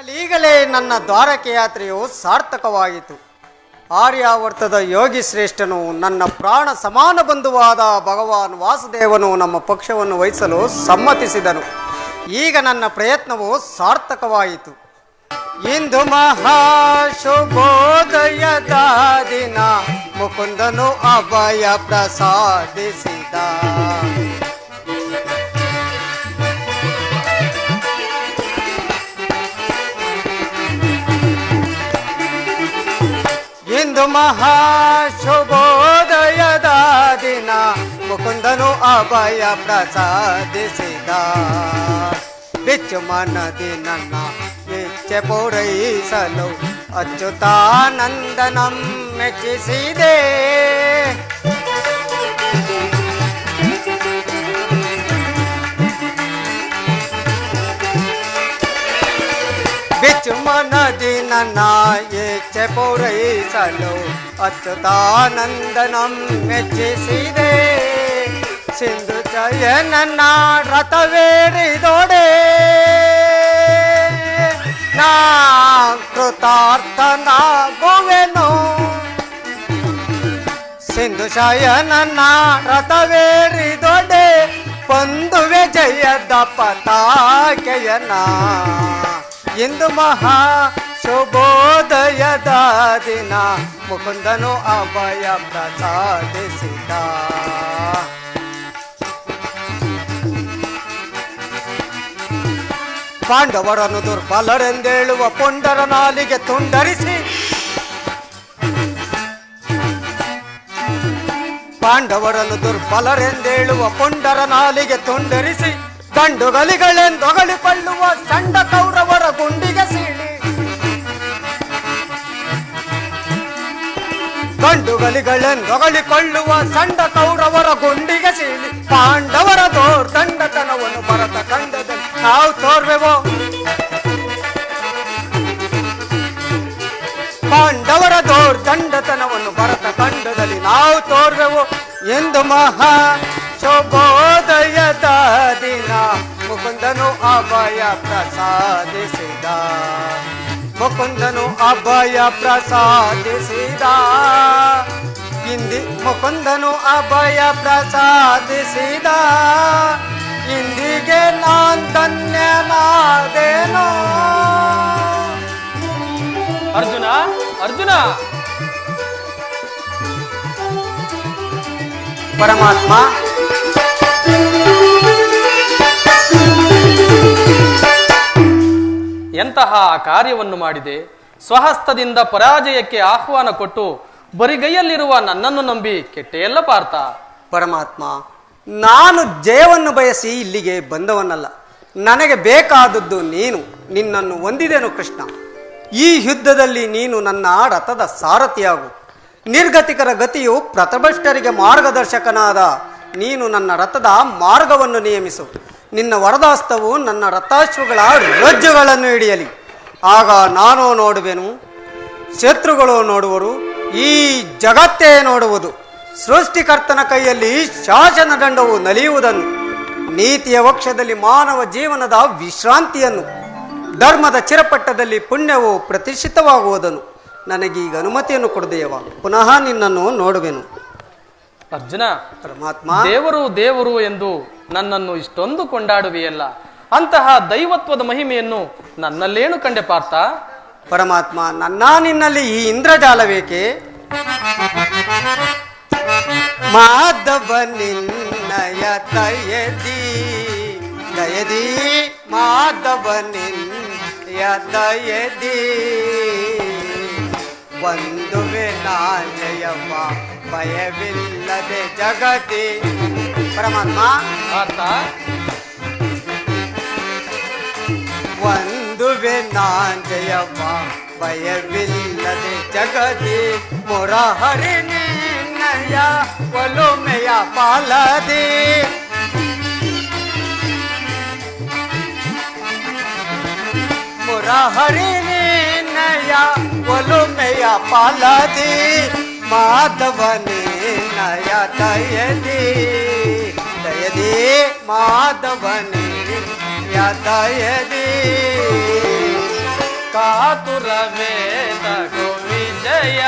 ಈಗಲೀಗಲೇ ನನ್ನ ದ್ವಾರಕೆಯಾತ್ರೆಯು ಸಾರ್ಥಕವಾಯಿತು ಆರ್ಯಾವರ್ತದ ಯೋಗಿ ಶ್ರೇಷ್ಠನು ನನ್ನ ಪ್ರಾಣ ಸಮಾನ ಬಂಧುವಾದ ಭಗವಾನ್ ವಾಸುದೇವನು ನಮ್ಮ ಪಕ್ಷವನ್ನು ವಹಿಸಲು ಸಮ್ಮತಿಸಿದನು. ಈಗ ನನ್ನ ಪ್ರಯತ್ನವು ಸಾರ್ಥಕವಾಯಿತು. ಇಂದು ಮಹಾಶುಭೋದಯದ ದಿನ, ಮುಕುಂದನು ಅಭಯ ಪ್ರಸಾದಿಸಿದ ಮಹಾಶುಭೋದಯದ ದಿನ ಮುಕುಂದನು ಅಭಯ ಪ್ರಸಾದಿಸಿದ ಬಿಚ್ಚು ಮನದಿ ನನ್ನ ಇಚ್ಛೆ ಪೂರೈಸಲು ಅಚ್ಯುತಾನಂದನಂ ಮೆಚ್ಚಿಸಿದೆ ಬಿಚ್ಚು ಮನದಿ ನನ್ನ ಇಚ್ಛೆ ಪೂರೈಸಲು ಅಚ್ಯುತಾನಂದನಂ ಮೆಚ್ಚಿಸಿದೆ ಸಿಂಧು ಜಯ ನನ್ನ ರಥವೇರಿದೊಡೆ ನಾ ಕೃತಾರ್ಥನಾಗುವೆನು ಸಿಂಧು ಶಯನನ್ನ ರಥವೇರಿದೊಡೆ ಬಂಧುವೆ ಜಯದ ಇಂದು ಮಹಾ ಶುಭೋದಯದ ದಿನ ಮುಕುಂದನು ಅಭಯ ಪ್ರಸಾದಿಸಿದ. ಪಾಂಡವರನ್ನು ದುರ್ಬಲರೆಂದೇಳುವ ಪುಂಡರ ನಾಲಿಗೆ ತುಂಡರಿಸಿ. ಪಾಂಡವರನ್ನು ದುರ್ಬಲರೆಂದೇಳುವ ಪುಂಡರ ನಾಲಿಗೆ ತುಂಡರಿಸಿ. ಗಂಡುಗಲಿಗಳೆಂದೊಗಳಿಕೊಳ್ಳುವ ಚಂಡ ಕೌರವರ ಗುಂಡಿಗೆ ಸೀಳಿ. ಗಂಡುಗಲಿಗಳೆಂದೊಗಳಿಕೊಳ್ಳುವ ಸಂಡ ಕೌರವರ ಗುಂಡಿಗೆ ಸೀಳಿ. ಪಾಂಡವರ ದೋರ್ದಂಡತನವನ್ನು ಭರತ ಕಂಡದಲ್ಲಿ ನಾವು ತೋರ್ವೆವೋ? ಪಾಂಡವರ ದೌರ್ದಂಡತನವನ್ನು ಭರತ ಕಂಡದಲ್ಲಿ ನಾವು ತೋರ್ವೆವು? ಎಂದು ಮಹಾ ದಿನ ಮುಕುಂದನು ಅಭಯ ಪ್ರಸಾದಿಸಿದ. ಮುಕುಂದನು ಅಭಯ ಪ್ರಸಾದಿಸಿದ. ಇಂದಿ ಮುಕುಂದನು ಅಭಯ ಪ್ರಸಾದಿಸಿದ. ಇಂದಿಗೆ ನಾನ್ ಧನ್ಯನಾದೇನೋ. ಅರ್ಜುನ ಅರ್ಜುನ. ಪರಮಾತ್ಮ ಎಂತಹ ಕಾರ್ಯವನ್ನು ಮಾಡಿದೆ? ಸ್ವಹಸ್ತದಿಂದ ಪರಾಜಯಕ್ಕೆ ಆಹ್ವಾನ ಕೊಟ್ಟು ಬರಿಗೈಯಲ್ಲಿರುವ ನನ್ನನ್ನು ನಂಬಿ ಕೆಟ್ಟೆಯಲ್ಲ ಪಾರ್ಥ. ಪರಮಾತ್ಮ, ನಾನು ಜಯವನ್ನು ಬಯಸಿ ಇಲ್ಲಿಗೆ ಬಂದವನಲ್ಲ. ನನಗೆ ಬೇಕಾದದ್ದು ನೀನು, ನಿನ್ನನ್ನು ಹೊಂದಿದೆನು ಕೃಷ್ಣ. ಈ ಯುದ್ಧದಲ್ಲಿ ನೀನು ನನ್ನ ರಥದ ಸಾರಥಿಯಾಗು. ನಿರ್ಗತಿಕರ ಗತಿಯು ಪ್ರಥಮಷ್ಟರಿಗೆ ಮಾರ್ಗದರ್ಶಕನಾದ ನೀನು ನನ್ನ ರಥದ ಮಾರ್ಗವನ್ನು ನಿಯಮಿಸು. ನಿನ್ನ ವರದಾಸ್ತವು ನನ್ನ ರಥಾಶ್ವಗಳ ರಜ್ಜುಗಳನ್ನು ಹಿಡಿಯಲಿ. ಆಗ ನಾನು ನೋಡುವೆನು ಶತ್ರುಗಳು ನೋಡುವರು ಈ ಜಗತ್ತೇ ನೋಡುವುದು. ಸೃಷ್ಟಿಕರ್ತನ ಕೈಯಲ್ಲಿ ಶಾಸನ ದಂಡವು ನಲಿಯುವುದನ್ನು ನೀತಿಯ ವಕ್ಷದಲ್ಲಿ ಮಾನವ ಜೀವನದ ವಿಶ್ರಾಂತಿಯನ್ನು ಧರ್ಮದ ಚಿರಪಟ್ಟದಲ್ಲಿ ಪುಣ್ಯವು ಪ್ರತಿಷ್ಠಿತವಾಗುವುದನ್ನು ನನಗೀಗ ಅನುಮತಿಯನ್ನು ಕೊಡದೆಯವ? ಪುನಃ ನಿನ್ನನ್ನು ನೋಡುವೆನು. ಅರ್ಜುನ ಪರಮಾತ್ಮ. ದೇವರು ದೇವರು ಎಂದು ನನ್ನನ್ನು ಇಷ್ಟೊಂದು ಕೊಂಡಾಡುವೆಯಲ್ಲ? ಅಂತಹ ದೈವತ್ವದ ಮಹಿಮೆಯನ್ನು ನನ್ನಲ್ಲೇನು ಕಂಡೆ ಪಾರ್ಥ? ಪರಮಾತ್ಮ, ನನ್ನ ನಿನ್ನಲ್ಲಿ ಈ ಇಂದ್ರಜಾಲವೇಕೆ? ಮಾಧವ ನಿನ್ನಯ ದಯದಿ ದಯದಿ ಮಾಧವ ನಿನ್ನಯ ದಯದಿ ಬಂದುವೆ ಭಯವಿಲ್ಲದೆ ಜಗತಿ ಪರಮಾತ್ಮ. ಪಾರ್ಥ ಒಂದುವೆ ನಾಂಜಯವ್ವ ಭಯವಿಲ್ಲದೆ ಜಗದಿ ಮುರಹರಿ ನಿನ್ನಯ ಒಲುಮೆಯ ಪಾಲದೆ. ಮುರಹರಿ ನಿನ್ನಯ ಒಲುಮೆಯ ಪಾಲದಿ. ಮಾಧವ ನಿನ್ನಯ ದಯದಿ ದಯದಿ ಮಾಧವನೇ ಯದಯದಿ ಕಾತುರವೇದ ಗೋ ವಿಜಯ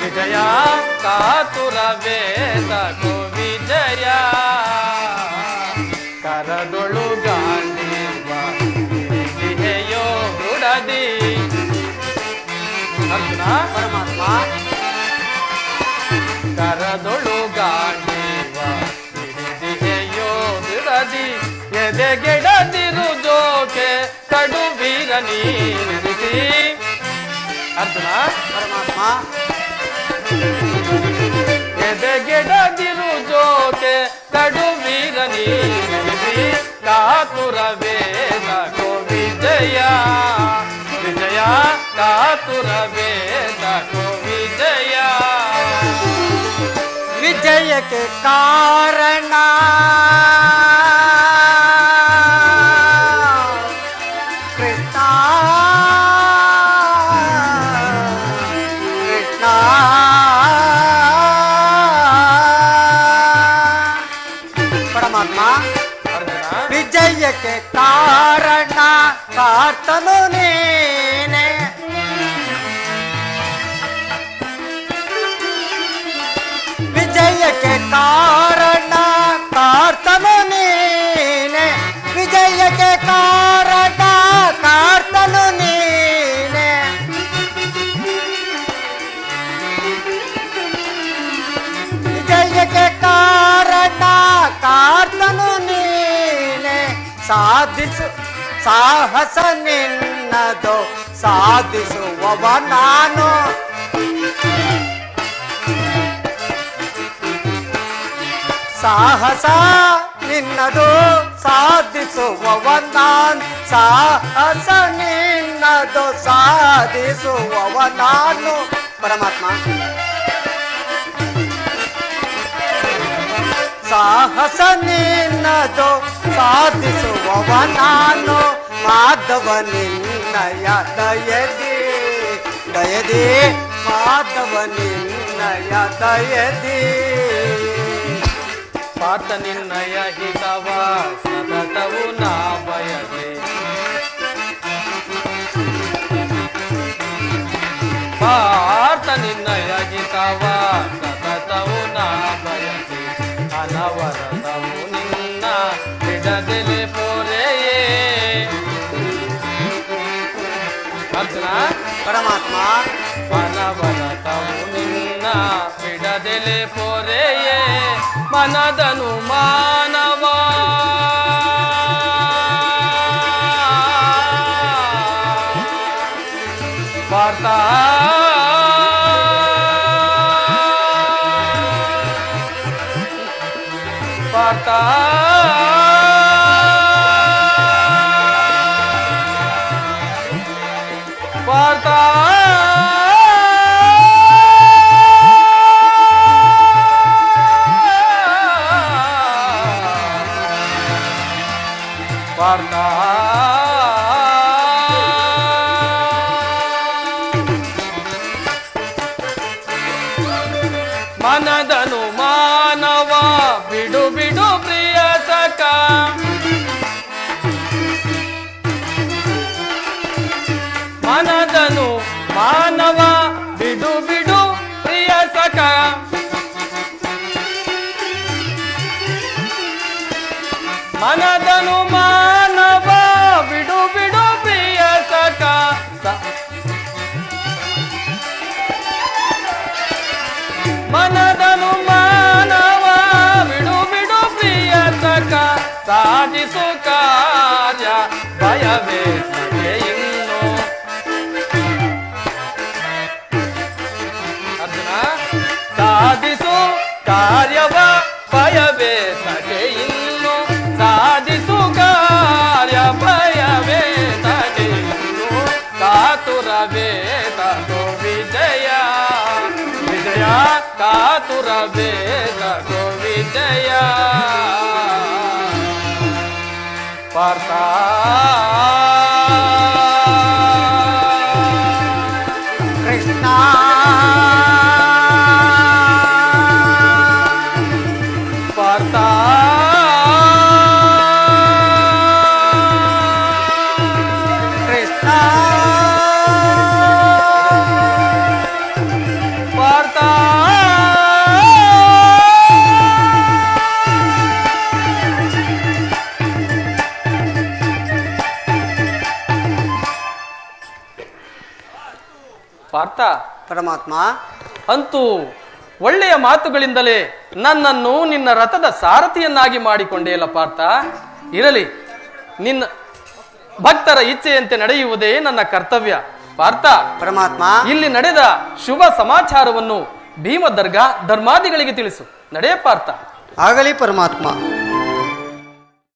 ವಿಜಯ ಕಾತುರವೇದ ಗೋ ವಿಜಯ ಕರದೊಳು ಗಾಂಧೀವ ಹಿರಿಯೋ ರುಡದಿ ಅರ್ಜುನ ಪರಮಾತ್ಮ ಕರದೊಳು ಎದೆಗೆಡದಿರು ಜೋಕೆ ಕಡು ಬೀರ ನೀರಿಸಿ ಅರ್ಜುನ ಪರಮಾತ್ಮ ಎದೆಗೆಡದಿರು ಜೋಕೆ ಕಡು ಬೀರ ನೀರಿಸಿ ಕಾತುರ ವೇದ ಗೋ ವಿಜಯ ವಿಜಯ ಕಾತುರ ವೇದ ಗೋ ವಿಜಯ ವಿಜಯಕ್ಕೆ ಕಾರಣ ಕೃಷ್ಣ കാത്തമുനേനെ വിജയക്ക് കാരണ കാർത്തമുനേനെ വിജയക്ക് കാരണ കാർത്തനുനേനെ വിജയക്ക് കാരണ കാർത്തനുനേനെ സാധിച്ചു ಸಾಹಸ ನಿನ್ನದು ಸಾಧಿಸುವವ ನಾನು ಸಾಹಸ ನಿನ್ನದು ಸಾಧಿಸುವವ ನಾನು ಸಾಹಸ ನಿನ್ನದು ಸಾಧಿಸುವವ ನಾನು ಪರಮಾತ್ಮ. ಸಾಹಸ ನಿನ್ನದು ಸಾಧಿಸುವವ ನಾನು ಮಾಧವ ನಿನ್ನಯ ದಯದಿ ದಯದಿ ಮಾಧವ ನಿನ್ನಯ ದಯದಿ ಪಾತ ನಿನ್ನಯ ಹಿತವ ಸತತವು ನಾ ಬಯದೆ ಪಾತ ನಿನ್ನಯ ಬಿಡದೆಲೆ ಪೋರೆಯೇ. ಅರ್ಜುನ ಪರಮಾತ್ಮ. ಮನವರತವು ನಿನ್ನ ಬಿಡದೆಲೆ ಪೊರೆಯೇ. ಮನದನು ಮಾನವ. ವಾರ್ತಾ. ಪಾರ್ಥ ಸಾಧಿಸು ಕಾರ್ಯ ಭಯವೇ ನಗೆ ಇನ್ನು ಅರ್ಜುನ ಸಾಧಿಸು ಕಾರ್ಯವ ಭಯವೇ ತಗೆ ಇನ್ನು ಸಾಧಿಸು ಕಾರ್ಯ ಭಯವೇ ತಗೆ ಇನ್ನು ಕಾತುರ ವೇದ ಗೋ ವಿಜಯ ವಿಜಯ ಕಾತುರ ವೇದ ಗೋ ವಿಜಯ ಪಾರ್ಥ ಪಾರ್ಥ ಪರಮಾತ್ಮ. ಅಂತೂ ಒಳ್ಳೆಯ ಮಾತುಗಳಿಂದಲೇ ನನ್ನನ್ನು ನಿನ್ನ ರಥದ ಸಾರಥಿಯನ್ನಾಗಿ ಮಾಡಿಕೊಂಡೇಲ್ಲ ಪಾರ್ಥ. ಇರಲಿ ನಿನ್ನ ಭಕ್ತರ ಇಚ್ಛೆಯಂತೆ ನಡೆಯುವುದೇ ನನ್ನ ಕರ್ತವ್ಯ. ಪಾರ್ಥ ಪರಮಾತ್ಮ. ಇಲ್ಲಿ ನಡೆದ ಶುಭ ಸಮಾಚಾರವನ್ನು ಭೀಮ ದರ್ಗಾ ಧರ್ಮಾದಿಗಳಿಗೆ ತಿಳಿಸು. ನಡೆಯ ಪಾರ್ಥ. ಆಗಲಿ ಪರಮಾತ್ಮ.